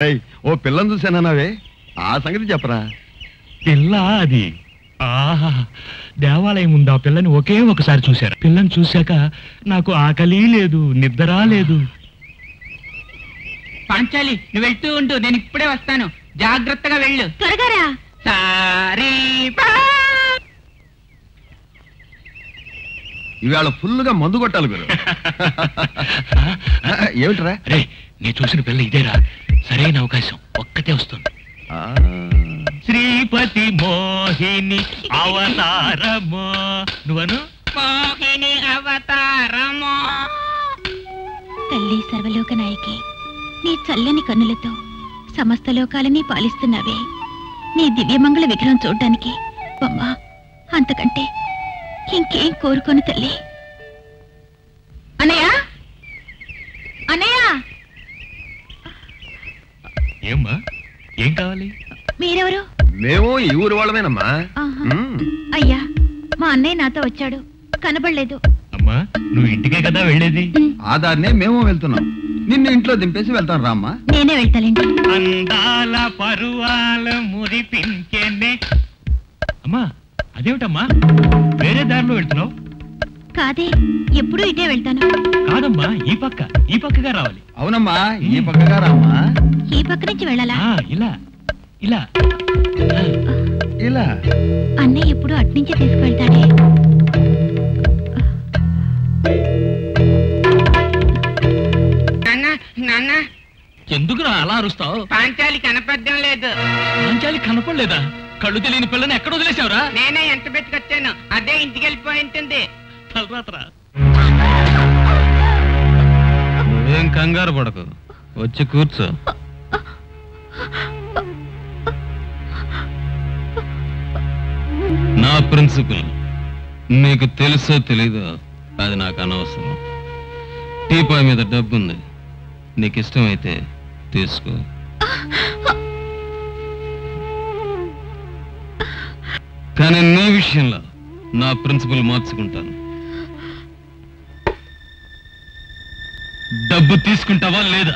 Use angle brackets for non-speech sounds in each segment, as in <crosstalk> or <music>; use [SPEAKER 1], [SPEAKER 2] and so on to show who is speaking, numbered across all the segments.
[SPEAKER 1] ఏయ్, ఓ పిల్లని చూశానన్నావే. ఆ సంగతి చెప్పరా.
[SPEAKER 2] పిల్ల అది. ఆహా దేవాలయం ముందు ఆ పిల్లని ఒకే ఒకసారి చూశారు పిల్లని చూశాక నాకు ఆకలి లేదు నిద్ర లేదు.
[SPEAKER 3] పాంచాలి నువ్వు వెళ్తూ ఉండు నేను ఇప్పుడే వస్తాను. జాగ్రత్తగా వెళ్ళు.
[SPEAKER 4] త్వరగా రా
[SPEAKER 3] సారీ. పా.
[SPEAKER 1] ఇవాళ ఫుల్గా మందు కొట్టాలి గురు. <laughs> ఏమిట్రా?
[SPEAKER 2] అరే నేను చూసిన పిల్ల ఇదేరా. సరైన అవకాశం. ఒక్కతే వస్తుంది.
[SPEAKER 1] ఆ,
[SPEAKER 2] శ్రీపతి మోహిని అవతారమో. నువ్వను?
[SPEAKER 3] మోహిని అవతారమో.
[SPEAKER 4] తల్లి సర్వలోక నాయకి నీ చల్లని కన్నులతో సమస్త లోకాలని పాలిస్తున్నావే. నీ దివ్యమంగళ విగ్రహం చూడ్డానికి. బొమ్మా అంతకంటే ఇంకేం కోరుకోను తల్లి. అన్నయ్య అన్నయ్య
[SPEAKER 2] ఏమ్మా? ఏం కావాలి?
[SPEAKER 4] మీరెవరు?
[SPEAKER 1] మేము ఈ ఊరు వాళ్ళమేనమ్మా.
[SPEAKER 4] అయ్యా మా అన్నయ్య నాతో వచ్చాడు. కనబడలేదు.
[SPEAKER 2] అమ్మా నువ్వు ఇంటికే కదా వెళ్ళేది?
[SPEAKER 4] ఉమ్,
[SPEAKER 1] ఆ దారినే మేము వెళ్తున్నాం. నిన్ను ఇంట్లో దింపేసి వెళ్తాం రామ్మా
[SPEAKER 4] నేనే వెళ్తాలేండి.
[SPEAKER 2] అందాల పరువాల మురిపించేనే అమ్మా అదేమిటమ్మా? వేరే దారిలో వెళ్తున్నావు?
[SPEAKER 4] కాదే ఎప్పుడూ ఇటే వెళ్తాను.
[SPEAKER 2] కాదమ్మా ఈ పక్క ఈ పక్కగా రావాలి.
[SPEAKER 1] అవునమ్మా ఈ పక్కగా రామ్మా.
[SPEAKER 4] పక్క నుంచి వెళ్ళాలా
[SPEAKER 2] ఇలా ఇలా.
[SPEAKER 1] ఇలా.
[SPEAKER 4] అన్నయ్య ఎప్పుడు అట్నుంచే
[SPEAKER 3] నాన్న.
[SPEAKER 2] ఎందుకురా అలా అరుస్తావు?
[SPEAKER 3] పాంచాలి కనపడడం లేదు.
[SPEAKER 2] పాంచాలి కనపడలేదా? కళ్ళు తెలియని పిల్లని ఎక్కడ వదిలేసావురా?
[SPEAKER 3] నేనే ఎంత పెట్టుకొచ్చాను? అదే ఇంటికి వెళ్ళిపోయి ఉంటుంది.
[SPEAKER 2] తలరాత్రా.
[SPEAKER 5] నువ్వేం కంగారు పడకు. వచ్చి కూర్చో. ప్రిన్సిపల్ నీకు తెలుసో తెలీదో అది నాకు అనవసరం. టీపాయ్ మీద డబ్బుంది నీకు ఇష్టమైతే తీసుకో. కానీ నీ విషయంలో నా ప్రిన్సిపల్ మార్చుకుంటాను. డబ్బు తీసుకుంటావా లేదా?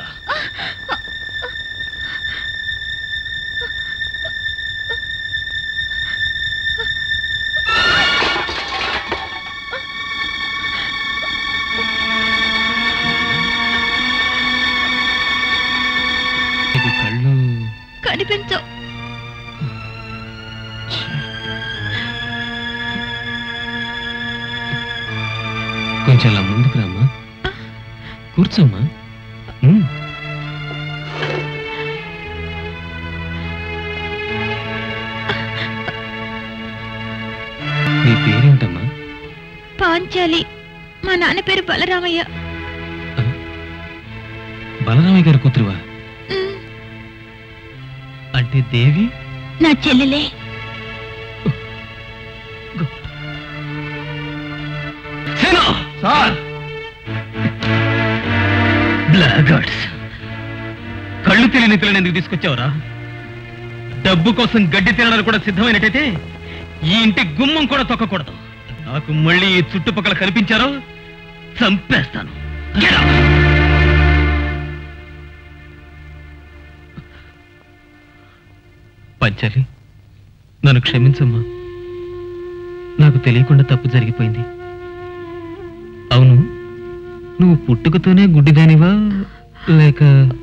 [SPEAKER 4] కనిపించవు
[SPEAKER 5] కొంచెం అలా ముందుకు రామ్మా. కూర్చోమ్మా. నీ పేరేంటమ్మా?
[SPEAKER 4] పాంచాలి. మా నాన్న పేరు బలరామయ్య.
[SPEAKER 5] బలరామయ్య గారి కూతురువా? అంటే దేవి?
[SPEAKER 4] నా చెల్లెలే.
[SPEAKER 5] సేనా
[SPEAKER 1] సార్!
[SPEAKER 5] బ్లాగర్డ్స్ కళ్ళు తెలియని పిల్లని ఎందుకు తీసుకొచ్చావురా? డబ్బు కోసం గడ్డి తినడానికి కూడా సిద్ధమైనట్టయితే ఈ ఇంటి గుమ్మం కూడా తొక్కకూడదు. నాకు మళ్ళీ ఈ చుట్టుపక్కల కనిపించారో చంపేస్తాను. పంచాలి నన్ను క్షమించమ్మా. నాకు తెలియకుండా తప్పు జరిగిపోయింది. అవును నువ్వు పుట్టుకతోనే గుడ్డిదానివా? లేక